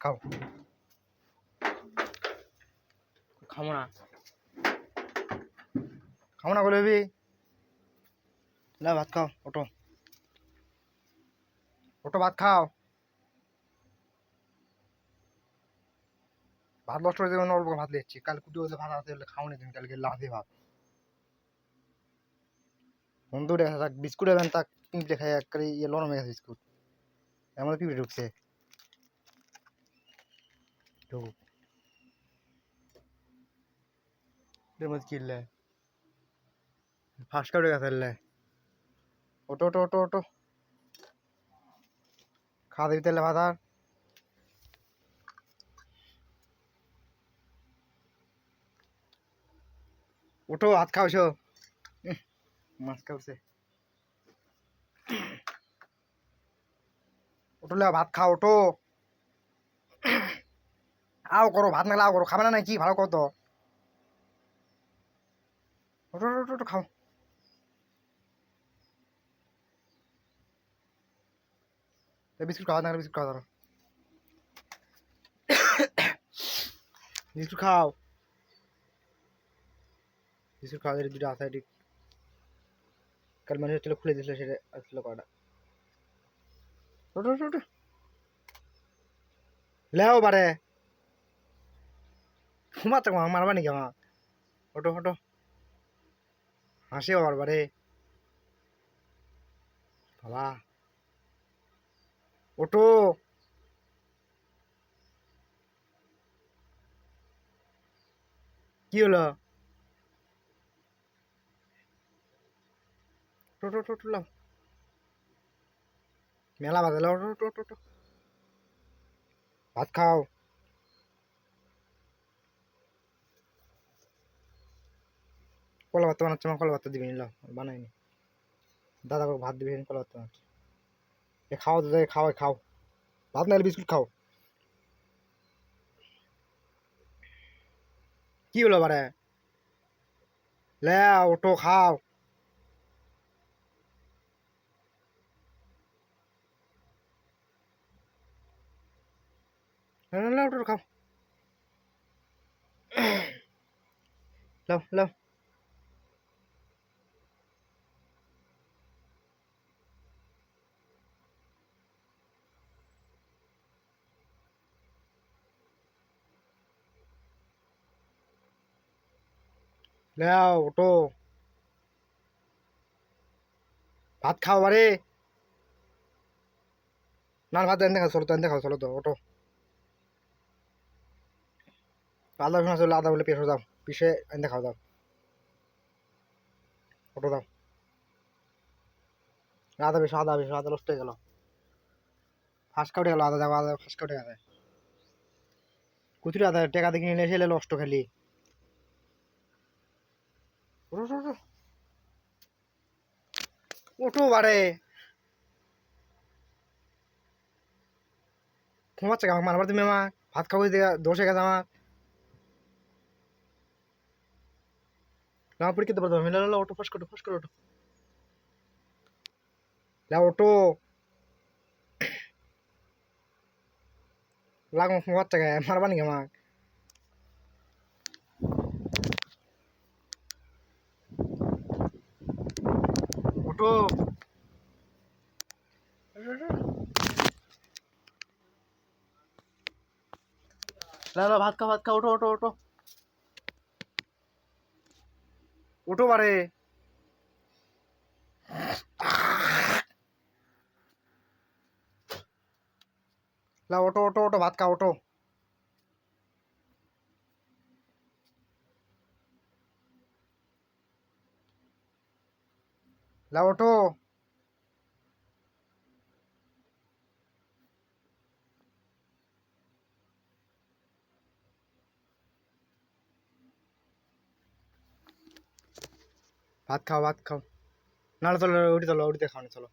খাও। খাব না। খাব না বলে লে ভাত খাও ওটো ওটো ভাত খাও। ভাত নষ্ট হয়ে যাবে অল্প ভাত লিখছি কাল কুটি হলে ভাত আছে খাও নি তুমি কালকে লাভে ভাত। বন্ধু দেখা থাক বিস্কুট এবেন তাক পিঁপড়ে খাই এক করে ইয়ে লরম গেছে বিস্কুট। এমন পিঁপড়ে ঢুকছে। ঢুক এর মধ্যে কিনলে ফার্স্ট কাউটে গেছে লে ওটো ওটো ওটো ওটো খাওয়া দিবি আর ওটো ভাত মাছ খাওছে ওটো লে, ভাত খাও ওটো আও করো, ভাত না লাও করো, খাবে না নাকি? ভালো ওটো ওটো খাও। বিস্কুট খাওয়া না বিস্কুট খাওয়া বিস্কুট খাও। বিস্কুট খাওয়া দুটো আছে এটি কাল মানে হচ্ছিল, খুলে দিয়েছিল সেটা আসছিল কটা লেও বারে। ঘুমাতে মারবা নাকি আমার ওটো ওটো হাসি আবার বারে বাবা। ওটো কি হলো? টো টো টো টো লাও মেলা বাজে লাও টো টো টো টো ভাত খাও। কলা ভাত বানাচ্ছে, আমার কলা ভাত দিবি লাও বানাইনি দাদা ভাত দিবি কলা ভাত বানাচ্ছে। এ খাও দাদা খাও খাও। ভাত নাহলে বিস্কুট খাও। কি হলো বারে লে ওটো খাও। না না না ওটো খাও। লাও লাও। লাও, ওটো। ভাত খাও বারে না ভাত এনে খাও চলো তো এনে খাও চলো তো, ওটো। আদা রসুন আসলে আদা বলে পেশো দাও পিসে এনে খাও দাও। ওটো দাও। আদা বেশো আদা বেশো আদা নষ্ট হয়ে গেল। ফাঁস কাউটে গেল, আদা দাও আদা ফাঁস কাউটে গেছে কুচুরি আদা, টেকা দেখে নিলে এসে নষ্ট খালি। ওটো বারে। ঘুমাচ্ছে আমাকে, মারবার তুমি আমার ভাত খাব দোষে গেছে আমার। না পরীক্ষিতে পারতো আমি লা অটো ফাঁস করো ফাঁস করো অটো অটো লাগো ঘুমাচ্ছে মারবা নাকি আমাকে? ওটো লা লা ভাত খা ভাত খা ওটো ওটো ওটো ওটো বারে লা ওটো ওটো ওটো ভাত খা ওটো লা ওটো ভাত খাও ভাত খাও। নাহলে চলো, উঠে চলো উঠতে খাও না, চলো।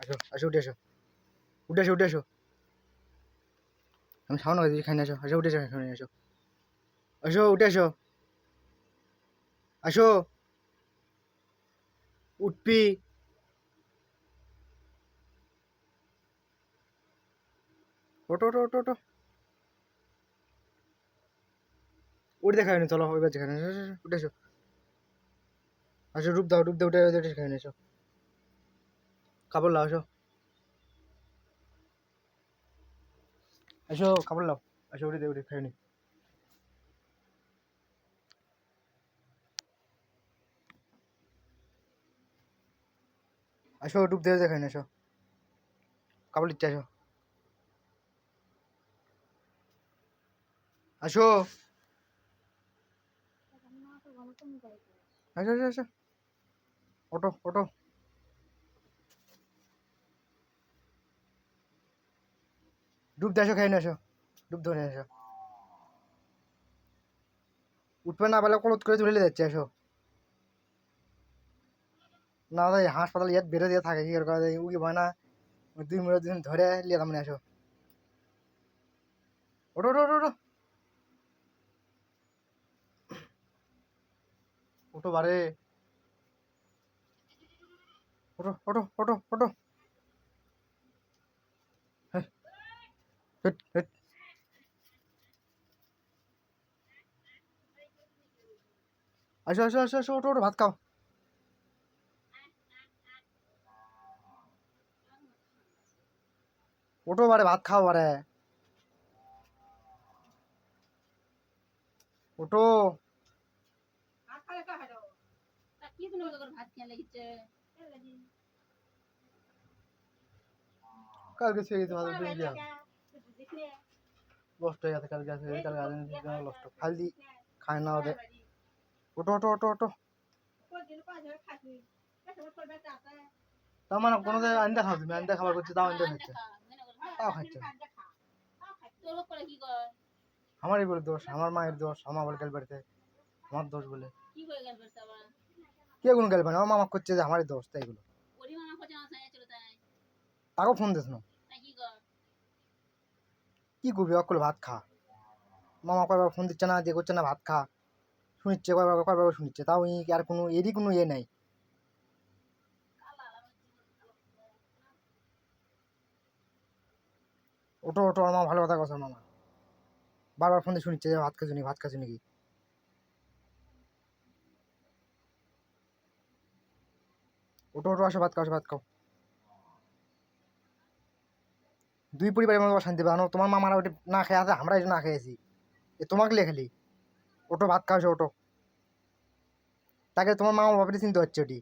আসো আসো, উঠে আসো। উঠে আসো উঠে আসো। আমি খাও না খাই আসো আসো, উঠে আসো খাই আসো। আসো, উঠে আসো। আসো। উঠবি। ওটো ওটো ওটো ওটো ওটা দেখা হয়নি চলো, এবার যেখানে উঠে এসো। আসো, রূপ দাও রূপ দাও, উঠে উঠে সেখানে এসো। কাপড় লাও আসো আসো কাপড় লাও। আসো উঠে দে, উঠে খাইনি আসো, ডুব দিয়ে দেখাই না, আসো। কাপড় লিখতে আসো। আসো। আসো আসো আসো। ডুব দিয়ে আসো না, আসো। ডুব ধরে আসো। উঠবে না বেলা কলত করে তুলে যাচ্ছে, আসো। না ভাই হাসপাতাল ইয়াত বেরো দিয়ে থাকে কি করে উকি ভয় না। দুই মিনিট দিন ধরে লিয়ে তামনে আসো। ওটো ওটো ওটো ওটো বারে। ওটো ওটো ওটো ওটো হেট, হেট। আসো আসো আসো আসো ওটো ওটো ভাত খাও। ওটো বারে ভাত খাও বারে। ওটো। কালকে সে গেছে দিয়া লস্ট হয়ে গেছে কালকে কালকে লস্ট খায় না ওদের। ওটো ওটো ওটো ওটো। তার মানে কোনো আন্দা খাও তুমি আন্দা খাবার করছে, তাও আন্দা খাচ্ছে। তাও খাচ্ছে আমারই বলে দোষ আমার মায়ের দোষ আমার বলে গেল বাড়িতে আমার দোষ বলে। কি গেল কোনো গেল আমার মামা করছে যে আমারই দোষ তাই তাই তাকেও ফোন দিস না। কি করবি? অকল ভাত খা। মামা কয়বার ফোন দিচ্ছে না দিয়ে করছে না ভাত খা। শুনিচ্ছে কয়বার কয়বার শুনিচ্ছে তাও আর কোনো এরই কোনো ইয়ে নাই। ওটো ওটো আমার ভালো কথা কথা মামা। বারবার ফোন দিয়ে শুনিচ্ছে যে, ভাত খাচ্ছি ভাত খাচ্ছি নাকি? ওটো ওটো আসো, ভাত খাও ভাত খাও। দুই পরিবারের মধ্যে শান্তি পাবো। তোমার মামারা ওটা না খেয়ে আছে আমরা এই না খেয়েছি এ, তোমাকে লিয়ে খেলি। ওটো ভাত খাওয়াছো ওটো তাকে তোমার মামা বাবারই চিনতে হচ্ছে ওটি।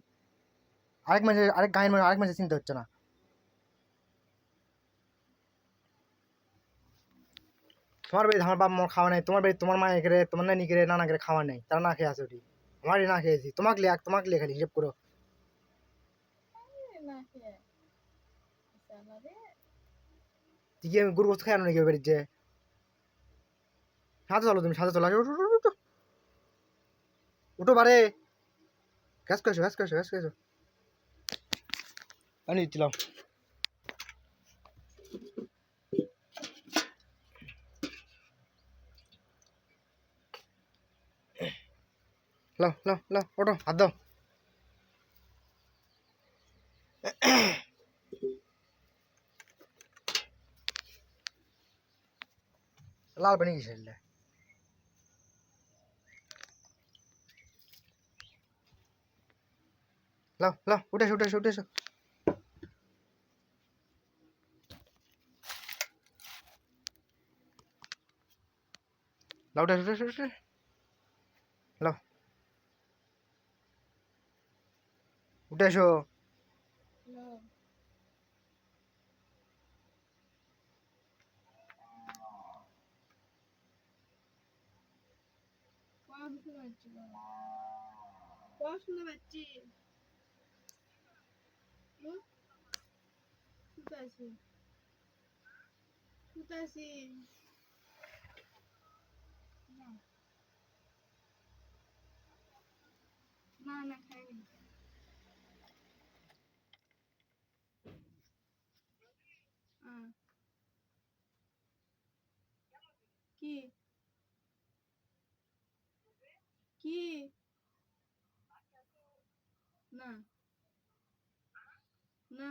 আরেক মাসে আরেক গায়ের মানে আরেক মাসে চিনতে হচ্ছে না। তোমার বাড়ি আমার বাবা মা খাওয়া নাই তোমার বাড়ি তোমার মায়ের করে তোমার নানি করে নানা করে খাওয়া নাই তারা না খেয়ে আছে ওটি। আমারই না খেয়েছি তোমাকে লিয়ে তোমাকে লিয়ে খালি হিসেব করো। আমারে তুই গরু গোস্ত খাই আনো নাকি বাড়ির যে সাথে চলো তুমি সাথে চলো ওঠো, ওঠো, ওঠো। উঠো। বারে গ্যাস করেছ গ্যাস করেছ গ্যাস করেছ আমি দিচ্ছিলাম লাও লাও লাও ওঠো হাত দাও লাল পানি কিসের লে? লাও লাও উঠে এসো উঠে এসো উঠে এসো লাও উঠে এসো উঠে এসো উঠে এসো। লাও উঠে এসো পড়াশোনা পাচ্ছি পড়াশোনা পাচ্ছি শুতে আছি আছি না না খাইনি। কি? না। না।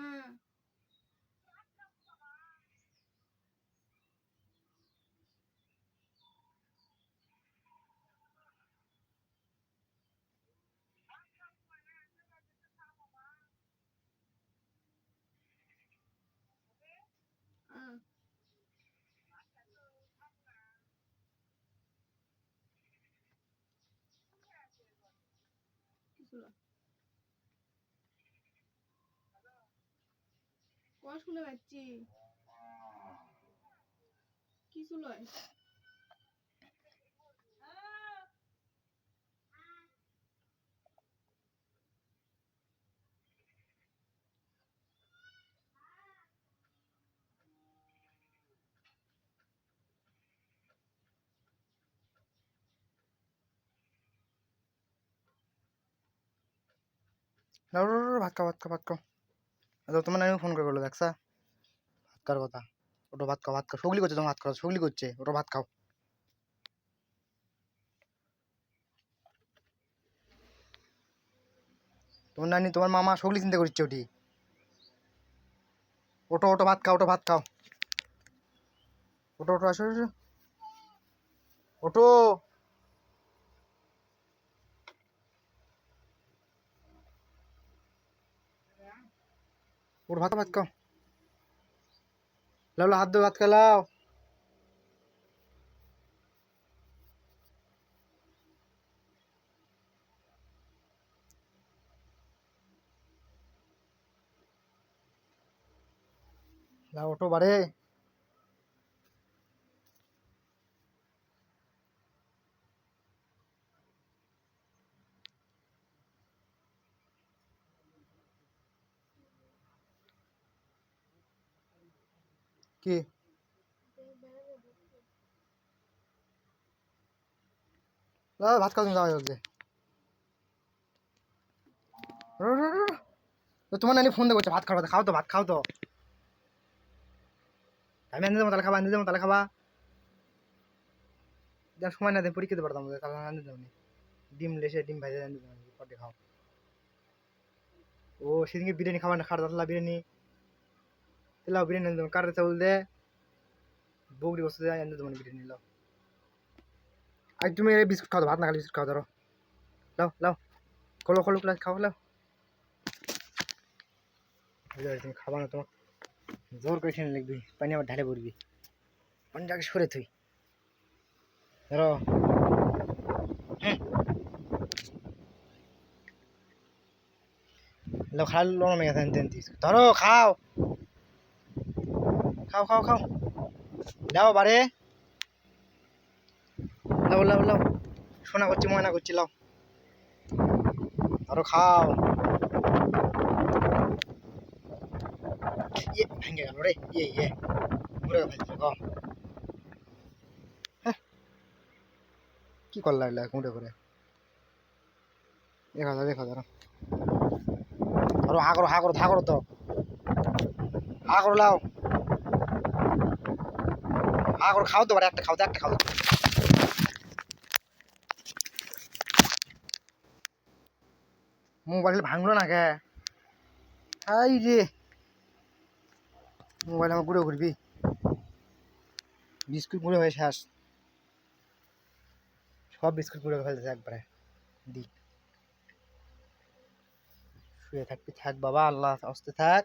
কিছু লয় কয় শুনে পাচ্ছি কি লয় ভাত খাও ভাত খাও ভাত খাও তোমার নানি ফোন করে বলল দেখছা ভাত কথা। ওটা ভাত খাও ভাত খাও। সগলি করছে তোমার ভাত খাও সগলি করছে। ওটা ভাত খাও। তোমার নানি, তোমার মামা সগলি চিন্তা করছে ওটি। ওটো ওটো ভাত খাও, ওটো ভাত খাও। ওটো ওটো আসো। ওটো! ওর ভাত ভাত খাও লাও লাও, হাত ধো ভাত খাও লাও ওটো বাড়ে কি? ভাত খাও তুমি যাও জলদি। তোমার নানি ফোন করছে ভাত খাও ভাত খাও তো, ভাত খাও তো। আমি আনতে দেবো তাহলে খাবা আনতে দেবো তাহলে খাবা। যার সময় না দেয়, পরীক্ষা দিতে পারতাম তাহলে আনতে দেবো ডিম লেসে, ডিম ভাজে আনতে দেবো খাও। ও, সেদিনকে বিরিয়ানি খাবার না, খাওয়া দাঁতলা বিরিয়ানি। বিরিয়ানি আনতে দেবো কারে চাউল দে বগরি বস্তু দিয়ে আনতে দেবো বিরিয়ানি তুমি ভাত না খালি বিস্কুট খাও ধরো লাও লাও খোলো খোলো ক্লাস খাও লাও তুমি খাবা না তোমার জোর করে টেনে লিখবি পানি আবার ঢালে পড়বি পানিটাকে সরে তুই ধরো খাল লড়ো মেয়ে ধরো খাও খাও খাও খাও লাও বাড়ে লাও লাও লাও শোনা করছি ময়না করছি লাও আরও খাও ইয়ে ভেঙে গেল রে ইয়ে ইয়ে ঘুরে ফেলছে। কি করলা এগুলা কুঁড়ে করে দেখা যাও দেখা যাও আরও তো হা লাও করো খাও তো একটা খাও একটা খাও মোবাইল ভাঙলো না কে? রে। মোবাইল আমার ঘুরে ঘুরবি। বিস্কুট পুরো হয়ে শেষ। সব বিস্কুট পুরো ফেলতেছে একবারে। দি। শুয়ে থাকবি, থাক বাবা, আল্লাহ আসতে থাক।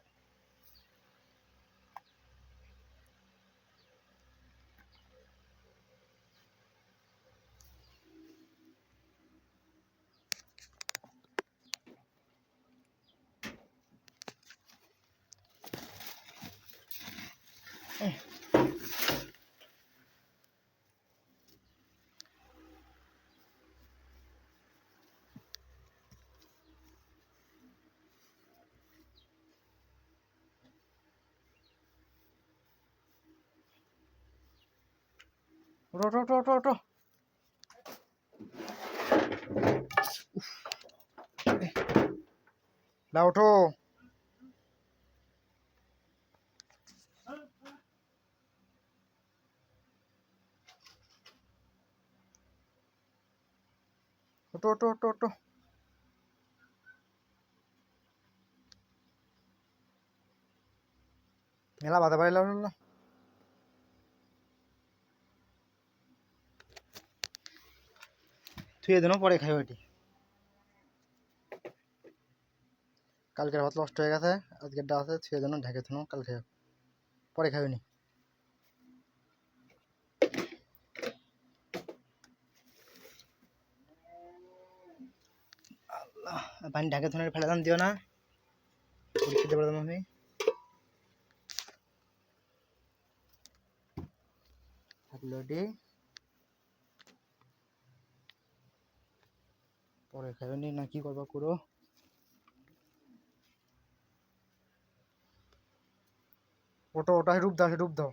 ওটো ওটো ওটো ওটো না ওঠো। ওটো ওটো ওটো ওটো মেলা বাধা পাইলাম না থুয়ে দিনও পরে খাই ওইটি কালকের ভাত নষ্ট হয়ে গেছে আজকের ডা আছে, থুয়ে দিন, ঢেকে থুনো কাল খাই পরে খাইও নি আল্লাহ, পানি ঢাকে ধরে ফেলে দাম দিও না। খেতে পারতাম আমি থাকল ডি পরে খাইনি না? কি করবা করো? ওটো ওটা রূপ দাও রূপ দাও।